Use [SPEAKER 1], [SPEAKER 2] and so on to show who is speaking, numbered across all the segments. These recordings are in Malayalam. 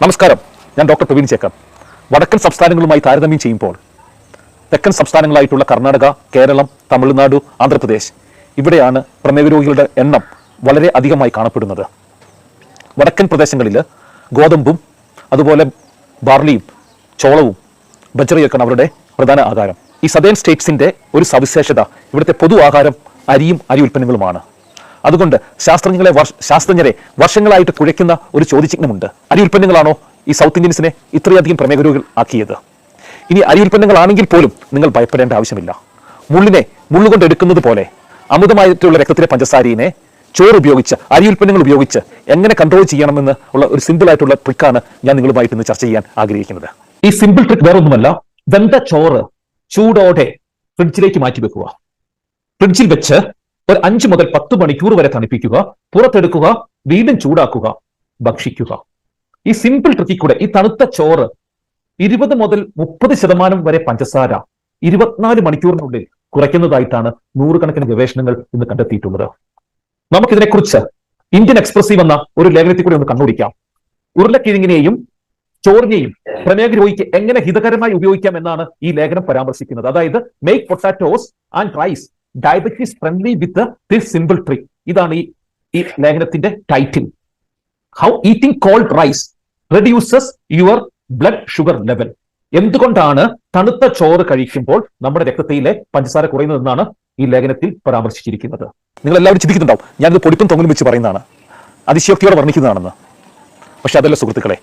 [SPEAKER 1] നമസ്കാരം. ഞാൻ ഡോക്ടർ പ്രവീൺ ചേക്കർ. വടക്കൻ സംസ്ഥാനങ്ങളുമായി താരതമ്യം ചെയ്യുമ്പോൾ തെക്കൻ സംസ്ഥാനങ്ങളായിട്ടുള്ള കർണാടക കേരളം തമിഴ്നാട് ആന്ധ്രാപ്രദേശ് ഇവിടെയാണ് പ്രമേഹരോഗികളുടെ എണ്ണം വളരെ അധികമായി കാണപ്പെടുന്നത്. വടക്കൻ പ്രദേശങ്ങളിൽ ഗോതമ്പും അതുപോലെ ബാർലിയും ചോളവും ബജറിയൊക്കെയാണ് അവരുടെ പ്രധാന ആഹാരം. ഈ സദേൺ സ്റ്റേറ്റ്സിന്റെ ഒരു സവിശേഷത ഇവിടുത്തെ പൊതു ആഹാരം അരിയും അരി ഉൽപ്പന്നങ്ങളുമാണ്. അതുകൊണ്ട് ശാസ്ത്രജ്ഞരെ ശാസ്ത്രജ്ഞരെ വർഷങ്ങളായിട്ട് കുഴയ്ക്കുന്ന ഒരു ചോദ്യചിഹ്നമുണ്ട്. അരി ഉൽപ്പന്നങ്ങളാണോ ഈ സൗത്ത് ഇന്ത്യൻസിനെ ഇത്രയധികം പ്രമേഹരോഗികൾ ആക്കിയത്? ഇനി അരി ഉൽപ്പന്നങ്ങളാണെങ്കിൽ പോലും നിങ്ങൾ ഭയപ്പെടേണ്ട ആവശ്യമില്ല. മുള്ളിനെ മുള്ളുകൊണ്ട് എടുക്കുന്നത് പോലെ അമിതമായിട്ടുള്ള രക്തത്തിലെ പഞ്ചസാരീനെ ചോറ് ഉപയോഗിച്ച് അരി ഉൽപ്പന്നങ്ങൾ ഉപയോഗിച്ച് എങ്ങനെ കൺട്രോൾ ചെയ്യണമെന്ന് ഉള്ള ഒരു സിമ്പിൾ ആയിട്ടുള്ള ട്രിക്കാണ് ഞാൻ നിങ്ങളുമായിട്ട് ഇന്ന് ചർച്ച ചെയ്യാൻ ആഗ്രഹിക്കുന്നത്. ഈ സിമ്പിൾ ട്രിക്ക് വേറെ ഒന്നുമല്ല വെന്ത ചോറ് ചൂടോടെ ഫ്രിഡ്ജിലേക്ക് മാറ്റി വെക്കുക ഫ്രിഡ്ജിൽ വെച്ച് ഒരു അഞ്ച് മുതൽ പത്ത് മണിക്കൂർ വരെ തണുപ്പിക്കുക പുറത്തെടുക്കുക വീണ്ടും ചൂടാക്കുക ഭക്ഷിക്കുക. ഈ സിമ്പിൾ ട്രിക്കിൽ കൂടെ ഈ തണുത്ത ചോറ് ഇരുപത് മുതൽ മുപ്പത് ശതമാനം വരെ പഞ്ചസാര ഇരുപത്തിനാല് മണിക്കൂറിനുള്ളിൽ കുറയ്ക്കുന്നതായിട്ടാണ് നൂറുകണക്കിന് ഗവേഷണങ്ങൾ ഇന്ന് കണ്ടെത്തിയിട്ടുള്ളത്. നമുക്കിതിനെക്കുറിച്ച് ഇന്ത്യൻ എക്സ്പ്രസീവ് എന്ന ഒരു ലേഖനത്തിൽ കൂടി ഒന്ന് കണ്ണുടിക്കാം ഉരുളക്കിഴങ്ങിനെയും ചോറിനെയും പ്രമേഹ രോഗിക്ക് എങ്ങനെ ഹിതകരമായി ഉപയോഗിക്കാം എന്നാണ് ഈ ലേഖനം പരാമർശിക്കുന്നത്. അതായത് make potatoes and rice diabetes friendly with this simple tree ഇതാണ് ഈ ഈ ലേഖനത്തിന്റെ title how eating cold rice reduces your blood sugar level എന്തുകൊണ്ടാണ് തണുത്ത ചോറ് കഴിക്കുമ്പോൾ നമ്മുടെ രക്തത്തിലെ പഞ്ചസാര കുറയുന്നതെന്നാണ് ഈ ലേഖനത്തിൽ പരാമർശിച്ചിരിക്കുന്നത്. നിങ്ങൾ എല്ലാവരും ചിന്തിക്കുന്നുണ്ടാവും. ഞാനിത് പൊടിപ്പും തൊങ്ങലും വെച്ച് പറയുന്നതാണ്. അതിശയോക്തിയോടെ വർണിക്കുന്നതാണെന്ന്. പക്ഷെ അതല്ല സുഹൃത്തുക്കളെ.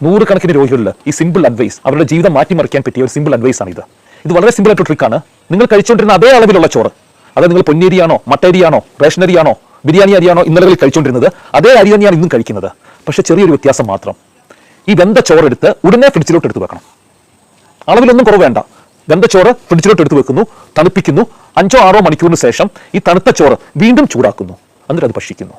[SPEAKER 1] നൂറുകണക്കിന് രോഗികളിൽ ഈ സിമ്പിൾ അഡ്വൈസ് അവരുടെ ജീവിതം മാറ്റിമറിക്കാൻ പറ്റിയ ഒരു സിമ്പിൾ അഡ്വൈസ് ആണ് ഇത് ഇത് വളരെ സിമ്പിൾ ആയിട്ടുള്ള ട്രിക്കാണ് നിങ്ങൾ കഴിച്ചുകൊണ്ടിരുന്ന അതേ അളവിലുള്ള ചോറ് അതായത് നിങ്ങൾ പൊന്നേരിയാണോ മട്ടേരിയാണോ റേഷനരിയാണോ ബിരിയാണി അരിയാണോ ഇന്നലകളിൽ കഴിച്ചുകൊണ്ടിരുന്നത് അതേ അരി തന്നെയാണ് ഇന്നും കഴിക്കുന്നത്. പക്ഷെ ചെറിയൊരു വ്യത്യാസം മാത്രം. ഈ വെന്ത ചോറെടുത്ത് ഉടനെ ഫ്രിഡ്ജിലോട്ട് എടുത്ത് വെക്കണം. അളവിലൊന്നും കുറവ് വേണ്ട. വെന്ത ചോറ് ഫ്രിഡ്ജിലോട്ട് എടുത്ത് വെക്കുന്നു തണുപ്പിക്കുന്നു അഞ്ചോ ആറോ മണിക്കൂറിന് ശേഷം ഈ തണുത്ത ചോറ് വീണ്ടും ചൂടാക്കുന്നു. എന്നിട്ട് അത് ഭക്ഷിക്കുന്നു.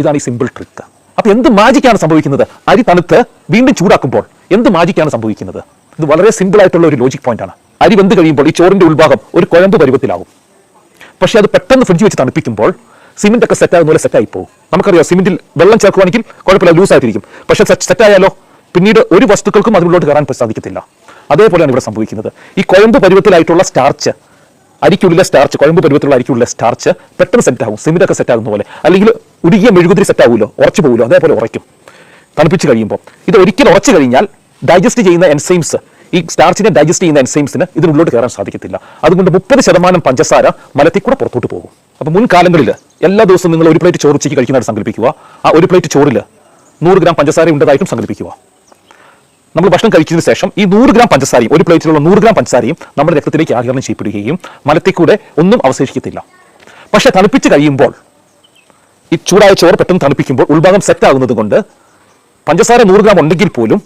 [SPEAKER 1] ഇതാണ് ഈ സിമ്പിൾ ട്രിക്ക് അപ്പൊ എന്ത് മാജിക്കാണ് സംഭവിക്കുന്നത്? അരി തണുത്ത് വീണ്ടും ചൂടാക്കുമ്പോൾ എന്ത് മാജിക്കാണ് സംഭവിക്കുന്നത്? ഇത് വളരെ സിമ്പിൾ ആയിട്ടുള്ള ഒരു ലോജിക് പോയിന്റ് ആണ്. അരി വെന്ത് കഴിയുമ്പോൾ ഈ ചോറിന്റെ ഉൾഭാഗം ഒരു കുഴമ്പ് പരുവത്തിലാവും പക്ഷേ അത് പെട്ടെന്ന് ഫ്രിഡ്ജ് വെച്ച് തണുപ്പിക്കുമ്പോൾ സിമെന്റ് ഒക്കെ സെറ്റ് ആകുന്ന സെറ്റ് ആയി പോകും. നമുക്കറിയാം സിമെന്റിൽ വെള്ളം ചേർക്കുവാണെങ്കിൽ കുഴപ്പമില്ല ലൂസ് ആയിട്ടിരിക്കും. പക്ഷെ സെറ്റ് ആയാലോ? പിന്നീട് ഒരു വസ്തുക്കൾക്കും അതിനുള്ളിലോട്ട് കയറാൻ സാധിക്കത്തില്ല. അതേപോലെയാണ് ഇവിടെ സംഭവിക്കുന്നത്. ഈ കുഴമ്പ് പരുവത്തിലായിട്ടുള്ള സ്റ്റാർച്ച് അരിക്കുള്ള സ്റ്റാർച്ച് കുഴമ്പ് പരുവത്തിലുള്ള അരിക്കുള്ള സ്റ്റാർച്ച് പെട്ടെന്ന് സെറ്റ് ആകും സിമെന്റ് ഒക്കെ സെറ്റ് ആകുന്ന പോലെ. അല്ലെങ്കിൽ ഉരുകിയ മെഴുകുതിരി സെറ്റ് ആവുമല്ലോ? ഉറച്ചു പോകുമല്ലോ അതേപോലെ ഉറയ്ക്കും. തണുപ്പിച്ച് കഴിയുമ്പോൾ. ഇത് ഒരിക്കലും ഉറച്ചു കഴിഞ്ഞാൽ ഡൈജസ്റ്റ് ചെയ്യുന്ന എൻസൈംസ് ഈ സ്റ്റാർച്ചിനെ ഡൈജസ്റ്റ് ചെയ്യുന്ന എൻസൈംസിന് ഇതിനുള്ളിലോട്ട് കയറാൻ സാധിക്കത്തില്ല. അതുകൊണ്ട് മുപ്പത് ശതമാനം പഞ്ചസാര മലത്തിൽ കൂടെ പുറത്തോട്ട് പോകും. അപ്പോൾ മുൻകാലങ്ങളിൽ എല്ലാ ദിവസവും നിങ്ങൾ ഒരു പ്ലേറ്റ് ചോറ് ഉച്ചയ്ക്ക് കഴിക്കുന്നതായിട്ട് സങ്കല്പിക്കുക. ആ ഒരു പ്ലേറ്റ് ചോറിൽ നൂറ് ഗ്രാം പഞ്ചസാര ഉണ്ടതായിട്ടും സങ്കല്പിക്കുക. നമ്മൾ ഭക്ഷണം കഴിച്ചതിന് ശേഷം ഈ നൂറ് ഗ്രാം പഞ്ചസാരയും ഒരു പ്ലേറ്റിലുള്ള നൂറ് ഗ്രാം പഞ്ചസാരയും നമ്മുടെ രക്തത്തിലേക്ക് ആഗിരണം ചെയ്യപ്പെടുകയും മലത്തിൽ കൂടെ ഒന്നും അവശേഷിക്കത്തില്ല. പക്ഷേ തണുപ്പിച്ച് കഴിയുമ്പോൾ ഈ ചൂടായ ചോറ് പെട്ടെന്ന് തണുപ്പിക്കുമ്പോൾ ഉൾഭാഗം സെറ്റ് ആകുന്നത് കൊണ്ട് പഞ്ചസാര നൂറ് ഗ്രാം ഉണ്ടെങ്കിൽ പോലും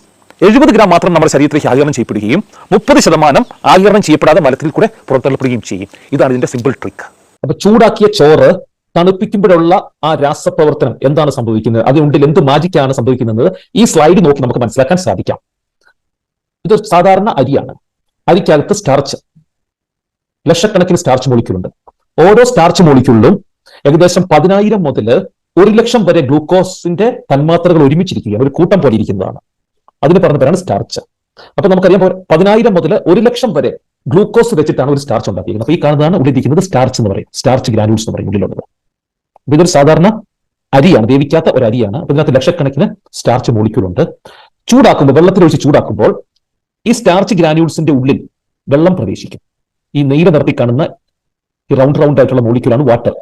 [SPEAKER 1] എഴുപത് ഗ്രാം മാത്രം നമ്മുടെ ശരീരത്തിലേക്ക് ആകിരണം ചെയ്യപ്പെടുകയും മുപ്പത് ശതമാനം ആകിരണം ചെയ്യപ്പെടാതെ മലത്തിൽ കൂടെ പുറത്തള്ളപ്പെടുകയും ചെയ്യും. ഇതാണ് ഇതിന്റെ സിമ്പിൾ ട്രിക്ക് അപ്പൊ ചൂടാക്കിയ ചോറ് തണുപ്പിക്കുമ്പോഴുള്ള ആ രാസപ്രവർത്തനം എന്താണ് സംഭവിക്കുന്നത്? അതിനുള്ളിൽ എന്ത് മാജിക്കാണ് സംഭവിക്കുന്നത്? ഈ സ്ലൈഡ് നോക്കി നമുക്ക് മനസ്സിലാക്കാൻ സാധിക്കാം. ഇത് സാധാരണ അരിയാണ്. അരിക്കകത്ത് സ്റ്റാർച്ച് ലക്ഷക്കണക്കിന് സ്റ്റാർച്ച് മോളിക്യൂളുണ്ട് ഓരോ സ്റ്റാർച്ച് മോളിക്യൂളിലും ഏകദേശം പതിനായിരം മുതൽ ഒരു ലക്ഷം വരെ ഗ്ലൂക്കോസിന്റെ തന്മാത്രകൾ ഒരുമിച്ചിരിക്കുകയാണ്. ഒരു കൂട്ടം പോലെ ഇരിക്കുന്നതാണ്. അതിന് പറഞ്ഞ പേരാണ് സ്റ്റാർച്ച് അപ്പൊ നമുക്കറിയാം പതിനായിരം മുതൽ ഒരു ലക്ഷം വരെ ഗ്ലൂക്കോസ് വെച്ചിട്ടാണ് ഒരു സ്റ്റാർച്ച് ഉണ്ടാക്കിയിരിക്കുന്നത്. അപ്പൊ ഈ കാണുന്നതാണ് ഉള്ളിരിക്കുന്നത് സ്റ്റാർച്ച് എന്ന് പറയും. സ്റ്റാർച്ച് ഗ്രാനുൾസ് എന്ന് പറയും ഉള്ളിലുള്ളത്. അപ്പൊ ഇതൊരു സാധാരണ അരിയാണ് വേവിക്കാത്ത ഒരു അരിയാണ്. അപ്പൊ ഇതിനകത്ത് ലക്ഷക്കണക്കിന് സ്റ്റാർച്ച് മോളിക്യൂൾ ഉണ്ട്. ചൂടാക്കുമ്പോൾ വെള്ളത്തിലൊഴിച്ച് ചൂടാക്കുമ്പോൾ ഈ സ്റ്റാർച്ച് ഗ്രാനുൾസിന്റെ ഉള്ളിൽ വെള്ളം പ്രവേശിക്കും. ഈ നീല നിർത്തി കാണുന്ന ഈ റൗണ്ട് റൗണ്ട് ആയിട്ടുള്ള മോളിക്യൂളാണ് വാട്ടർ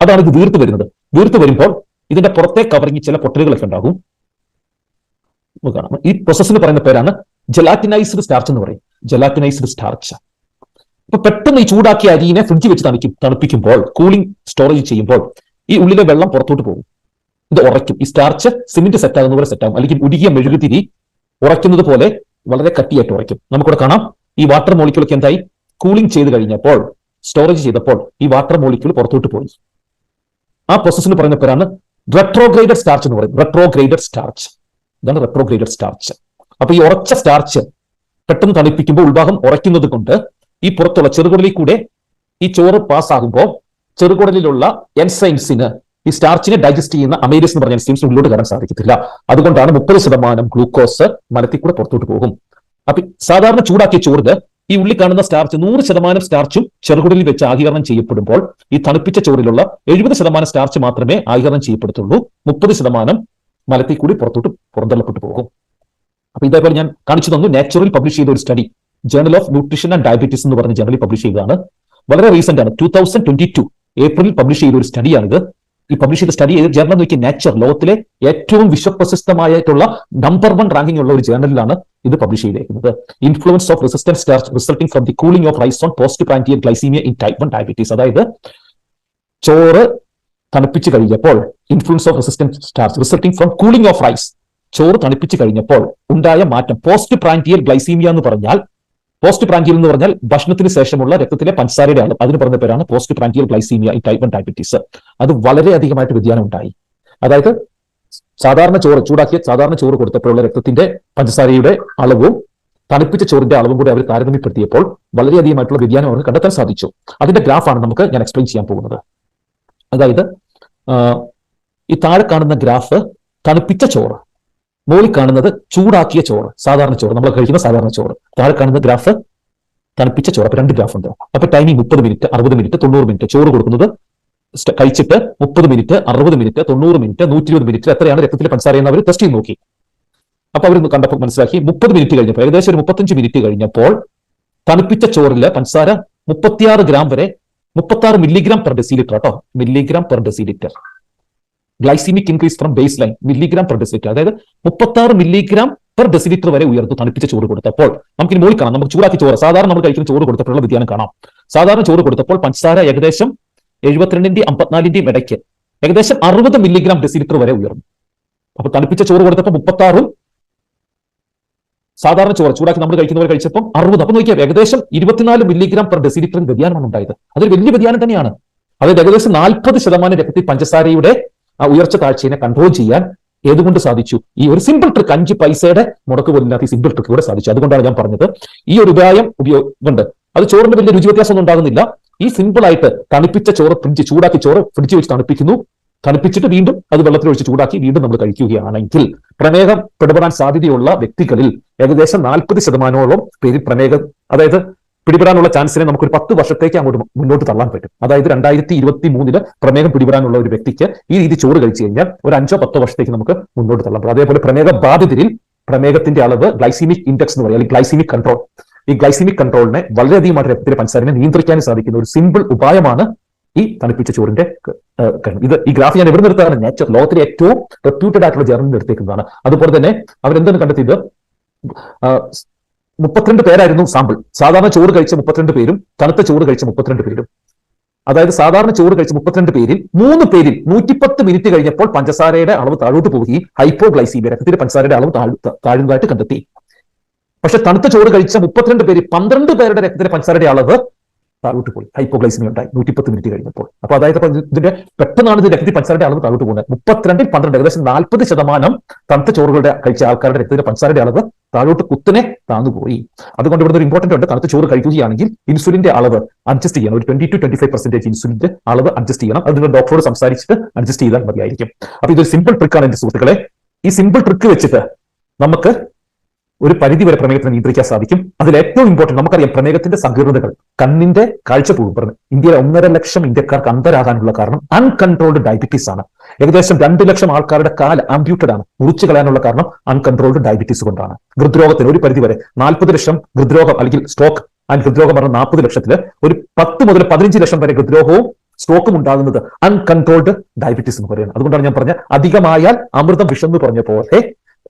[SPEAKER 1] അതാണ് ഇത് വീർത്ത് വരുന്നത്. വീർത്ത് വരുമ്പോൾ ഇതിന്റെ പുറത്തെ കവറിങ് ചില പൊട്ടലുകളൊക്കെ ഉണ്ടാകും. നമുക്ക് കാണാം. ഈ പ്രോസസ്സിന് പറയുന്ന പേരാണ് ജലാറ്റിനൈസ്ഡ് സ്റ്റാർച്ച് എന്ന് പറയും. ജലാറ്റിനൈസ്ഡ് സ്റ്റാർച്ച് അപ്പൊ പെട്ടെന്ന് ഈ ചൂടാക്കിയ അരിയെ ഫ്രിഡ്ജിൽ വെച്ച് തണുക്കും തണുപ്പിക്കുമ്പോൾ കൂളിംഗ് സ്റ്റോറേജ് ചെയ്യുമ്പോൾ ഈ ഉള്ളിലെ വെള്ളം പുറത്തോട്ട് പോകും. ഇത് ഉറയ്ക്കും. ഈ സ്റ്റാർച്ച് സിമെന്റ് സെറ്റ് ആകുന്ന പോലെ സെറ്റ് ആകും. അല്ലെങ്കിൽ ഉരുകിയ മെഴുകുതിരി ഉറയ്ക്കുന്നത് പോലെ വളരെ കട്ടിയായിട്ട് ഉറയ്ക്കും. നമുക്കിവിടെ കാണാം. ഈ വാട്ടർ മോളിക്യൂളൊക്കെ എന്തായി? കൂളിംഗ് ചെയ്ത് കഴിഞ്ഞപ്പോൾ സ്റ്റോറേജ് ചെയ്തപ്പോൾ ഈ വാട്ടർ മോളിക്യൂൾ പുറത്തോട്ട് പോയി. ആ പ്രോസസ്സിന് പറയുന്ന പേരാണ് റെട്രോഗ്രേഡഡ് സ്റ്റാർച്ച് എന്ന് പറയും. റെട്രോഗ്രേഡഡ് സ്റ്റാർച്ച് ഇതാണ് റെട്രോഗ്രേഡഡ് സ്റ്റാർച്ച് അപ്പൊ ഈ ഉറച്ച സ്റ്റാർച്ച് പെട്ടെന്ന് തണുപ്പിക്കുമ്പോൾ ഉൾഭാഗം ഉറയ്ക്കുന്നത് കൊണ്ട് ഈ പുറത്തുള്ള ചെറുകുടലിൽ കൂടെ ഈ ചോറ് പാസ്സാകുമ്പോൾ ചെറുകുടലിലുള്ള എൻസൈംസിന് ഈ സ്റ്റാർച്ചിനെ ഡൈജസ്റ്റ് ചെയ്യുന്ന അമേരിയസ് എന്ന് പറഞ്ഞ എൻസൈംസ് ഉള്ളിലോട്ട് കയറാൻ സാധിക്കത്തില്ല. അതുകൊണ്ടാണ് മുപ്പത് ശതമാനം ഗ്ലൂക്കോസ് മലത്തിൽ കൂടെ പുറത്തോട്ട് പോകും. അപ്പൊ സാധാരണ ചൂടാക്കിയ ചോറിന് ഈ ഉള്ളി കാണുന്ന സ്റ്റാർച്ച് നൂറ് ശതമാനം സ്റ്റാർച്ചും ചെറുകുടലിൽ വെച്ച് ആഗീകരണം ചെയ്യപ്പെടുമ്പോൾ ഈ തണുപ്പിച്ച ചോറിലുള്ള എഴുപത് ശതമാനം സ്റ്റാർച്ച് മാത്രമേ ആഗീകരണം ചെയ്യപ്പെടുത്തുള്ളൂ. മുപ്പത് ശതമാനം മലത്തിൽ കൂടി പുറത്തോട്ട് പുറന്തള്ളപ്പെട്ടു പോകും. അപ്പൊ ഇതേപോലെ ഞാൻ കാണിച്ചു തന്നു. നാച്ചുറൽ പബ്ലിഷ് ചെയ്ത ഒരു study journal of nutrition and diabetes എന്ന് പറഞ്ഞ ജേർണലിൽ പബ്ലിഷ് ചെയ്തതാണ്. വളരെ റീസെന്റ് ആണ്. Two thousand twenty two April publish ചെയ്ത ഒരു സ്റ്റഡിയാണിത് ഈ പബ്ലിഷ് ചെയ്ത സ്റ്റഡി ഏത്? ജേർണൽ നോക്കിയ നാച്ചർ ലോകത്തിലെ ഏറ്റവും വിശ്വപ്രശസ്തമായിട്ടുള്ള നമ്പർ വൺ റാങ്കിംഗ് ഉള്ള ഒരു ജേർണലിലാണ് ഇത് പബ്ലിഷ് ചെയ്തേക്കുന്നത്. Influence of resistance starch resulting from the cooling of rice on postprandial glycaemia in type one diabetes അതായത് ചോറ് തണുപ്പിച്ച് കഴിഞ്ഞപ്പോൾ influence of resistance starch resulting from cooling of rice ചോറ് തണുപ്പിച്ച് കഴിഞ്ഞപ്പോൾ ഉണ്ടായ മാറ്റം. പോസ്റ്റ് പ്രാന്റിയൽ ഗ്ലൈസീമിയ എന്ന് പറഞ്ഞാൽ പോസ്റ്റ് പ്രാന്റിയൽ എന്ന് പറഞ്ഞാൽ ഭക്ഷണത്തിന് ശേഷമുള്ള രക്തത്തിലെ പഞ്ചസാരയുടെ അളവ്. അതിന് പറഞ്ഞ പേരാണ് പോസ്റ്റ് പ്രാന്റിയൽ ഗ്ലൈസീമിയ ഈ ടൈപ്പ് വൺ ഡയബറ്റീസ് അത് വളരെ അധികമായിട്ട് വ്യതിയാനം ഉണ്ടായി. അതായത് സാധാരണ ചോറ് ചൂടാക്കിയ സാധാരണ ചോറ് കൊടുത്തപ്പോഴുള്ള രക്തത്തിന്റെ പഞ്ചസാരയുടെ അളവും തണുപ്പിച്ച ചോറിന്റെ അളവും കൂടി അവർ താരതമ്യപ്പെടുത്തിയപ്പോൾ വളരെയധികമായിട്ടുള്ള വ്യതിയാനം അവർക്ക് കണ്ടെത്താൻ സാധിച്ചു. അതിന്റെ ഗ്രാഫാണ് നമുക്ക് ഞാൻ എക്സ്പ്ലെയിൻ ചെയ്യാൻ പോകുന്നത്. അതായത് ഈ താഴെ കാണുന്ന ഗ്രാഫ് തണുപ്പിച്ച ചോറ് മുകളിൽ കാണുന്നത് ചൂടാക്കിയ ചോറ് സാധാരണ ചോറ് നമ്മൾ കഴിക്കുന്ന സാധാരണ ചോറ്. താഴെ കാണുന്ന ഗ്രാഫ് തണുപ്പിച്ച ചോറ് അപ്പൊ രണ്ട് ഗ്രാഫ് ഉണ്ട്. അപ്പൊ ടൈമിംഗ് മുപ്പത് മിനിറ്റ് അറുപത് മിനിറ്റ് തൊണ്ണൂറ് മിനിറ്റ് ചോറ് കൊടുക്കുന്നത് കഴിച്ചിട്ട് മുപ്പത് മിനിറ്റ് അറുപത് മിനിറ്റ് തൊണ്ണൂറ് മിനിറ്റ് നൂറ്റി ഇരുപത് മിനിറ്റ് എത്രയാണ് രക്തത്തിലെ പഞ്ചസാര അവർ ടെസ്റ്റ് ചെയ്ത് നോക്കി. അപ്പൊ അവർ കണ്ടപ്പോൾ മനസ്സിലാക്കി മുപ്പത് മിനിറ്റ് കഴിഞ്ഞപ്പോൾ ഏകദേശം ഒരു മുപ്പത്തഞ്ച് മിനിറ്റ് കഴിഞ്ഞപ്പോൾ തണുപ്പിച്ച ചോറിൽ പഞ്ചസാര മുപ്പത്തിയാറ് ഗ്രാം വരെ മുപ്പത്തി ആറ് മില്ലിഗ്രാം പെർ ഡെസിലിറ്റർ കേട്ടോ milligram per decilitre glycaemic increase from baseline milligram per decilitre അതായത് മുപ്പത്തി ആറ് മില്ലിഗ്രാം പെർ ഡെസിലിറ്റർ വരെ ഉയർന്നു തണുപ്പിച്ച ചോറ് കൊടുത്തപ്പോൾ. നമുക്ക് ഇനി കാണാം. നമുക്ക് ചൂടാക്കി ചോറ് സാധാരണ നമ്മൾ കഴിക്കുന്ന ചോറ് കൊടുത്തപ്പോഴുള്ള വ്യതിയാനം കാണാം. സാധാരണ ചോറ് കൊടുത്തപ്പോൾ പഞ്ചസാര ഏകദേശം എഴുപത്തിരണ്ടിന്റെയും അമ്പത്തിനാലിന്റെയും ഇടയ്ക്ക് ഏകദേശം അറുപത് മില്ലിഗ്രാം ഡെസിലിറ്റർ വരെ ഉയർന്നു. അപ്പൊ തണുപ്പിച്ച ചോറ് കൊടുത്തപ്പോൾ മുപ്പത്തി ആറും സാധാരണ ചോറ് ചൂടാക്കി നമ്മൾ കഴിക്കുന്നവർ കഴിച്ചപ്പോൾ അറുപത്. അപ്പൊ നോക്കിയാൽ ഏകദേശം ഇരുപത്തിനാല് മില്ലിഗ്രാം പെർ ഡെസിലിറ്ററിന് വ്യതിയാനമാണ് ഉണ്ടായത്. അതൊരു വലിയ വ്യതിയാനം തന്നെയാണ്. അതായത് ഏകദേശം നാൽപ്പത് ശതമാനം രക്തത്തിൽ പഞ്ചസാരയുടെ ഉയർച്ച താഴ്ചയെ കൺട്രോൾ ചെയ്യാൻ ഏതുകൊണ്ട് സാധിച്ചു? ഈ ഒരു സിമ്പിൾ ട്രിക്ക് അഞ്ച് പൈസയുടെ മുടക്ക് പോലില്ലാത്ത ഈ സിമ്പിൾ ട്രിക്ക് കൂടെ സാധിച്ചു. അതുകൊണ്ടാണ് ഞാൻ പറഞ്ഞത് ഈ ഒരു ഉപായം ഉപയോഗമുണ്ട് അത് ചോറിന്റെ വലിയ രുചി വ്യത്യാസം ഒന്നും ഉണ്ടാകുന്നില്ല. ഈ സിമ്പിൾ ആയിട്ട് തണുപ്പിച്ച ചോറ് ഫ്രിഡ്ജ് ചൂടാക്കി ചോറ് ഫ്രിഡ്ജ് വെച്ച് തണുപ്പിക്കുന്നു. തണുപ്പിച്ചിട്ട് വീണ്ടും അത് വെള്ളത്തിൽ ഒഴിച്ച് ചൂടാക്കി വീണ്ടും നമ്മൾ കഴിക്കുകയാണെങ്കിൽ പ്രമേഹം പിടിപെടാൻ സാധ്യതയുള്ള വ്യക്തികളിൽ ഏകദേശം നാൽപ്പത് ശതമാനോളം പേര് പ്രമേഹം അതായത് പിടിപെടാനുള്ള ചാൻസിനെ നമുക്ക് ഒരു പത്ത് വർഷത്തേക്ക് അങ്ങോട്ട് മുന്നോട്ട് തള്ളാൻ പറ്റും. അതായത് രണ്ടായിരത്തി ഇരുപത്തി മൂന്നിൽ പ്രമേഹം പിടിപെടാനുള്ള ഒരു വ്യക്തിക്ക് ഈ രീതി ചോറ് കഴിച്ചു കഴിഞ്ഞാൽ ഒരു അഞ്ചോ പത്തോ വർഷത്തേക്ക് നമുക്ക് മുന്നോട്ട് തള്ളാൻ പറ്റും. അതേപോലെ പ്രമേഹ ബാധിതരിൽ പ്രമേഹത്തിന്റെ അളവ് ഗ്ലൈസിമിക് ഇൻഡെക്സ് എന്ന് പറയുക അല്ലെങ്കിൽ ഗ്ലൈസിമിക് കൺട്രോൾ. ഈ ഗ്ലൈസിമിക് കൺട്രോളിനെ വളരെയധികമായിട്ട് രക്തത്തിലെ പഞ്ചസാരനെ നിയന്ത്രിക്കാൻ സാധിക്കുന്ന ഒരു സിമ്പിൾ ഉപായമാണ് ഈ തണുപ്പിച്ച ചോറിന്റെ ഇത് ഈ ഗ്രാഫ് ഞാൻ എവിടെ നിർത്താണ് നേച്ചർ ലോകത്തിലെ ഏറ്റവും റെപ്യൂട്ടഡ് ആയിട്ടുള്ള ജേർണലിൽ എടുത്തേക്കുന്നതാണ്. അതുപോലെ തന്നെ അവരെന്താണ് കണ്ടെത്തിയത്? മുപ്പത്തിരണ്ട് പേരായിരുന്നു സാമ്പിൾ സാധാരണ ചോറ് കഴിച്ച മുപ്പത്തിരണ്ട് പേരും തണുത്ത ചോറ് കഴിച്ച മുപ്പത്തിരണ്ട് പേരും. അതായത് സാധാരണ ചോറ് കഴിച്ച മുപ്പത്തിരണ്ട് പേരിൽ മൂന്ന് പേരിൽ നൂറ്റിപ്പത്ത് മിനിറ്റ് കഴിഞ്ഞപ്പോൾ പഞ്ചസാരയുടെ അളവ് താഴോട്ട് പോവുകയും ഹൈപ്പോഗ്ലൈസീമിയ രക്തത്തിൽ പഞ്ചസാരയുടെ അളവ് താഴുന്നതായിട്ട് കണ്ടെത്തി. പക്ഷെ തണുത്ത ചോറ് കഴിച്ച മുപ്പത്തിരണ്ട് പേര് പന്ത്രണ്ട് പേരുടെ രക്തത്തിലെ പഞ്ചസാരയുടെ അളവ് താഴോട്ട് പോയി. ഹൈപ്പോഗ്ലൈസിമി ഉണ്ടായി. നൂറ്റിപ്പത്ത് മിനിറ്റ് കഴിഞ്ഞപ്പോൾ. അപ്പൊ അതായത് ഇതിന്റെ പെട്ടെന്നാണ് ഇത് രക്തത്തിൽ പഞ്ചസാരയുടെ അളവ് താഴോട്ട് പോകുന്നത്. മുപ്പത്തിരണ്ടിൽ പന്ത്രണ്ട് ഏകദേശം നാൽപ്പത് ശതമാനം തണുത്ത ചോറുകളുടെ കഴിച്ച ആൾക്കാരുടെ രക്തത്തിലെ പഞ്ചസാരയുടെ അളവ് താഴോട്ട് കുത്തനെ താന്നുപോയി അതുകൊണ്ട് ഇവിടെ ഒരു ഇമ്പോർട്ടന്റ് ഉണ്ട്. തണുത്ത ചോറ് കഴിക്കുകയാണെങ്കിൽ ഇൻസുലിന്റെ അളവ് അഡ്ജസ്റ്റ് ചെയ്യണം. ഒരു twenty two twenty five percentage ഇൻസുലിന്റെ അളവ് അഡ്ജസ്റ്റ് ചെയ്യണം. അതിന് ഡോക്ടറോട് സംസാരിച്ചിട്ട് അഡ്ജസ്റ്റ് ചെയ്താൽ മതിയായിരിക്കും. അപ്പൊ ഇതൊരു സിമ്പിൾ ട്രിക്കാണ് എന്റെ സുഹൃത്തുക്കളെ. ഈ സിമ്പിൾ ട്രിക്ക് വെച്ചിട്ട് നമുക്ക് ഒരു പരിധി വരെ പ്രമേഹത്തിനെ നിയന്ത്രിക്കാൻ സാധിക്കും. അതിൽ ഏറ്റവും ഇമ്പോർട്ടന്റ് നമുക്കറിയാം പ്രമേഹത്തിന്റെ സങ്കീർണതകൾ. കണ്ണിന്റെ കാഴ്ച പോകും പറഞ്ഞു ഇന്ത്യയിലെ ഒന്നര ലക്ഷം ഇന്ത്യക്കാർക്ക് അന്ധരാകാനുള്ള കാരണം അൺകൺട്രോൾഡ് ഡയബറ്റീസ് ആണ്. ഏകദേശം രണ്ട് ലക്ഷം ആൾക്കാരുടെ കാൽ ആംബ്യൂട്ടഡ് ആണ്. മുറിച്ചു കളയാനുള്ള കാരണം അൺകൺട്രോൾഡ് ഡയബറ്റീസ് കൊണ്ടാണ്. ഹൃദ്രോഗത്തിന് ഒരു പരിധി വരെ നാൽപ്പത് ലക്ഷം ഹൃദ്രോഗം അല്ലെങ്കിൽ സ്ട്രോക്ക് ആൻഡ് ഹൃദ്രോഗം പറഞ്ഞ നാൽപ്പത് ലക്ഷത്തിൽ ഒരു പത്ത് മുതൽ പതിനഞ്ച് ലക്ഷം വരെ ഹൃദ്രോഗവും സ്ട്രോക്കും ഉണ്ടാകുന്നത് അൺകൺട്രോൾഡ് ഡയബറ്റീസ് എന്ന് പറയുന്നത്. അതുകൊണ്ടാണ് ഞാൻ പറഞ്ഞ അധികമായാൽ അമൃതം വിഷം എന്ന് പറഞ്ഞ പോലെ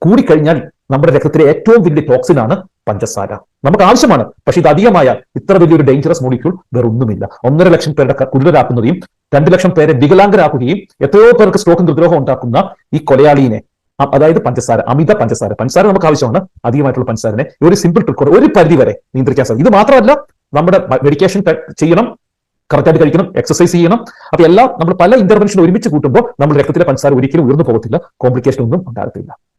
[SPEAKER 1] കൂടിക്കഴിഞ്ഞാൽ നമ്മുടെ രക്തത്തിലെ ഏറ്റവും വലിയ ടോക്സിൻ ആണ് പഞ്ചസാര. നമുക്ക് ആവശ്യമാണ് പക്ഷെ ഇത് അധികമായ ഇത്ര വലിയൊരു ഡേഞ്ചറസ് മോളിക്യൂൾ വേറൊന്നുമില്ല. ഒന്നര ലക്ഷം പേരുടെ ക- രണ്ടു ലക്ഷം പേരെ വികലാംഗരാക്കുകയും എത്രയോ പേർക്ക് സ്ട്രോക്കും ഹൃദ്രോഗം ഉണ്ടാക്കുന്ന ഈ കൊലയാളിനെ അതായത് പഞ്ചസാര അമിത പഞ്ചസാര. പഞ്ചസാര നമുക്ക് ആവശ്യമാണ് അധികമായിട്ടുള്ള പഞ്ചസാരനെ ഒരു സിമ്പിൾ ട്രിക്കോട് ഒരു പരിധി വരെ നിയന്ത്രിക്കാൻ സാധിക്കും. ഇത് മാത്രമല്ല നമ്മുടെ മെഡിക്കേഷൻ ചെയ്യണം കറക്റ്റായിട്ട് കഴിക്കണം എക്സസൈസ് ചെയ്യണം. അപ്പൊ എല്ലാം നമ്മൾ പല ഇന്റർവെൻഷൻ ഒരുമിച്ച് കൂട്ടുമ്പോൾ നമ്മൾ രക്തത്തിലെ പഞ്ചസാര ഒരിക്കലും ഉയർന്നു പോകത്തില്ല കോംപ്ലിക്കേഷൻ ഒന്നും ഉണ്ടാകത്തില്ല.